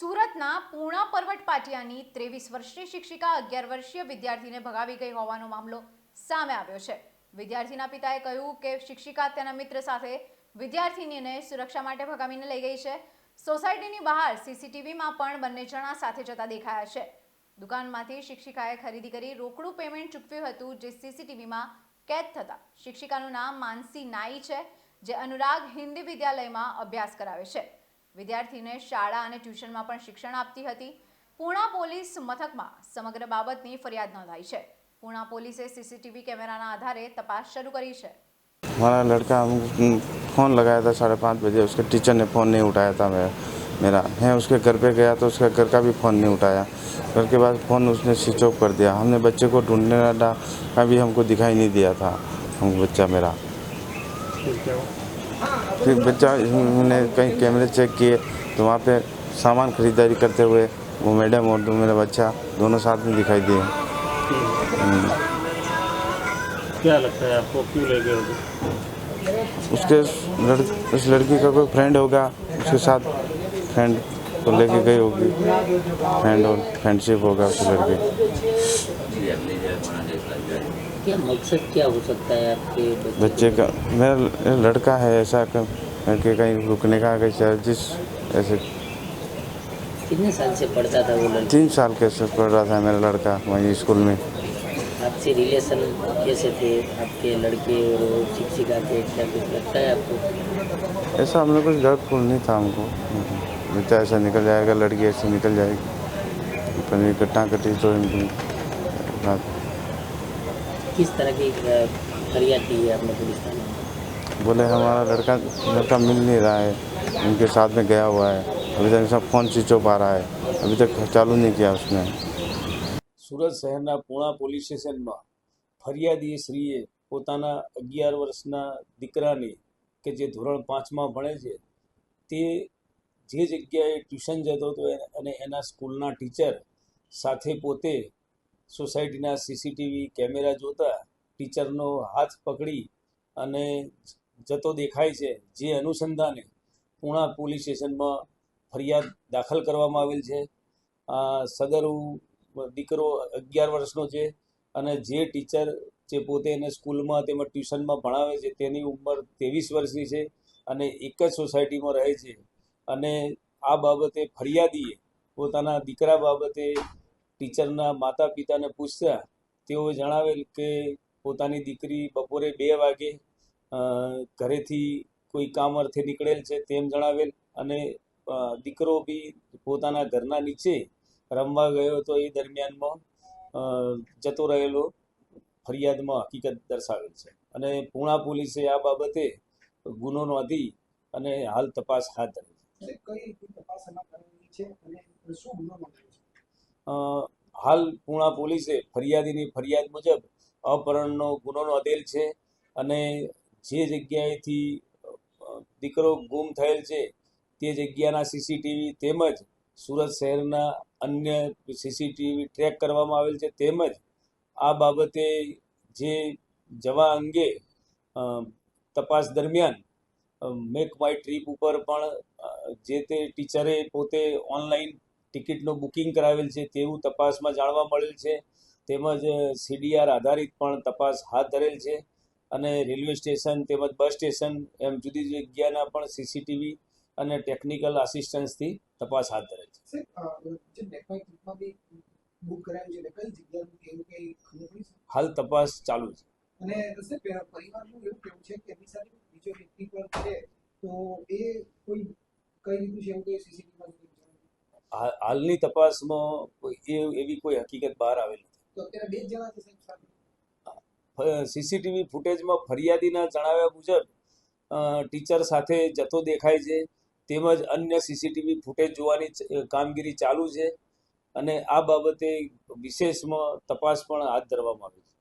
સુરતના પૂર્ણા પરવટ પાટિયાની ત્રેવીસ વર્ષની શિક્ષિકા અગિયાર વર્ષીય વિદ્યાર્થીને ભગાવી ગઈ હોવાનો મામલો સામે આવ્યો છે. વિદ્યાર્થીના પિતાએ કહ્યું કે શિક્ષિકા તેના મિત્ર સાથે વિદ્યાર્થીનીને સુરક્ષા માટે ભગાવીને લઈ ગઈ છે. સોસાયટીની બહાર સીસીટીવીમાં પણ બંને જણા સાથે જતા દેખાયા છે. દુકાનમાંથી શિક્ષિકાએ ખરીદી કરી રોકડું પેમેન્ટ ચૂકવ્યું હતું જે સીસીટીવીમાં કેદ થતા. શિક્ષિકાનું નામ માનસી નાઈ છે, જે અનુરાગ હિન્દી વિદ્યાલયમાં અભ્યાસ કરાવે છે. વિદ્યાર્થીને શાળા અને ટ્યુશનમાં પણ શિક્ષણ આપતી હતી પૂણા પોલીસ મથકમાં સમગ્ર બાબતની ફરિયાદ નોંધાઈ છે પૂણા પોલીસે સીસીટીવી કેમેરાના આધારે તપાસ શરૂ કરી છે हमारा लड़का हम फ़ोन लगाया था साढ़े पाँच बजे उसके टीचर ने फ़ोन नहीं उठाया था मेरा मेरा मैं उसके घर पे गया तो उसका घर का भी फ़ोन नहीं उठाया घर के बाद फ़ोन उसने स्विच ऑफ कर दिया हमने बच्चे को ढूंढने लगा कभी हमको दिखाई नहीं दिया था हमको बच्चा मेरा फिर बच्चा हमने कहीं कैमरे चेक किए तो वहाँ पे सामान खरीदारी करते हुए वो मैडम और दो मेरा बच्चा दोनों साथ में दिखाई दिए। क्या लगता है आपको क्यों ले गए उसके लड़, उस लड़की का कोई फ्रेंड होगा उसके साथ फ्रेंड को लेके गई होगी। फ्रेंड और फ्रेंडशिप होगा उस लड़के। क्या मकसद क्या हो सकता है आपके बच्चे का? मेरा लड़का है ऐसा क- कि कहीं रुकने का कहीं चार्जिस ऐसे। कितने साल से पढ़ता था वो लड़का? तीन साल कैसे पढ़ रहा था मेरा लड़का वहीं स्कूल में। आपसे रिलेशन कैसे थे? आपके लड़के और शिक्षिका के क्या कुछ लगता है आपको? ऐसा हम लोग कुछ डर फूल नहीं था हमको। बच्चा ऐसा निकल जाएगा लड़की ऐसे निकल जाएगी। पर घटना घटी तो इनकी बात किस तरह की अ, फरियाद की है आपने पुलिस थाने में? बोले हमारा लड़का लड़का मिल नहीं रहा है उनके साथ में गया हुआ है अभी तक सब फ़ोन स्विच ऑफ आ रहा है अभी तक चालू नहीं किया उसने સુરત શહેરના પૂણા પોલીસ સ્ટેશનમાં ફરિયાદી શ્રીએ પોતાના અગિયાર વર્ષના દીકરાને કે જે ધોરણ પાંચમાં ભણે છે તે જે જગ્યાએ ટ્યુશન જતો હતો એ- અને એના સ્કૂલના ટીચર સાથે પોતે સોસાયટીના સીસીટીવી કેમેરા જોતા ટીચરનો હાથ પકડી અને જતો દેખાય છે, જે અનુસંધાને પૂણા પોલીસ સ્ટેશનમાં ફરિયાદ દાખલ કરવામાં આવેલ છે. સગરુ દીકરો અગિયાર વર્ષનો છે અને જે ટીચર જે પોતે એને સ્કૂલમાં તેમજ ટ્યુશનમાં ભણાવે છે, તેની ઉંમર ત્રેવીસ વર્ષની છે અને એક જ સોસાયટીમાં રહે છે. અને આ બાબતે ફરિયાદીએ પોતાના દીકરા બાબતે ટીચરના માતા પિતાને પૂછ્યા તેઓ જણાવેલ કે પોતાની દીકરી બપોરે બે વાગે ઘરેથી કોઈ કામ અર્થે નીકળેલ છે તેમ જણાવેલ અને દીકરો બી પોતાના ઘરના નીચે રમવા ગયો હતો એ દરમિયાનમાં જતો રહેલો ફરિયાદમાં હકીકત દર્શાવેલ છે. અને પૂણા પોલીસે આ બાબતે ગુનો નોંધી અને હાલ તપાસ હાથ ધરી છે? હાલ પૂણા પોલીસે ફરિયાદીની ફરિયાદ મુજબ અપહરણનો ગુનો નોંધેલ છે અને જે જગ્યાએથી દીકરો ગુમ થયેલ છે તે જગ્યાના સીસીટીવી તેમજ સુરત શહેરના અન્ય સીસીટીવી ટ્રેક કરવામાં આવેલ છે તેમજ આ બાબતે જે જવા અંગે તપાસ દરમિયાન મેક માય ટ્રીપ ઉપર પણ જે તે ટીચરે પોતે ઓનલાઈન ટિકિટનું બુકિંગ કરાવેલ છે તેવું તપાસમાં જાણવા મળેલ છે. તેમજ સીડીઆર આધારિત પણ તપાસ હાથ ધરેલ છે. અને રેલવે સ્ટેશન તેમજ બસ સ્ટેશન એમ જુદી જુદી જગ્યાના પણ સીસીટીવી અને ટેકનિકલ આસિસ્ટન્સથી તપાસ હાથ ધરેલ છે. હાલ તપાસ ચાલુ છે. અને પરિવારનું એવું કેવું છે કે એમની સાથે બીજો વ્યક્તિ પણ છે તો એ કોઈ કઈ રીતનું છે એવું કઈ સીસીટીવીમાં હાલ- હાલની તપાસમાં એવી કોઈ હકીકત બહાર આવેલ નથી. સીસીટીવી ફૂટેજમાં ફરિયાદીના જણાવ્યા મુજબ ટીચર સાથે જતો દેખાય છે તેમજ અન્ય સીસીટીવી ફૂટેજ જોવાની કામગીરી ચાલુ છે અને આ બાબતે વિશેષમાં તપાસ પણ હાથ ધરવામાં આવી છે.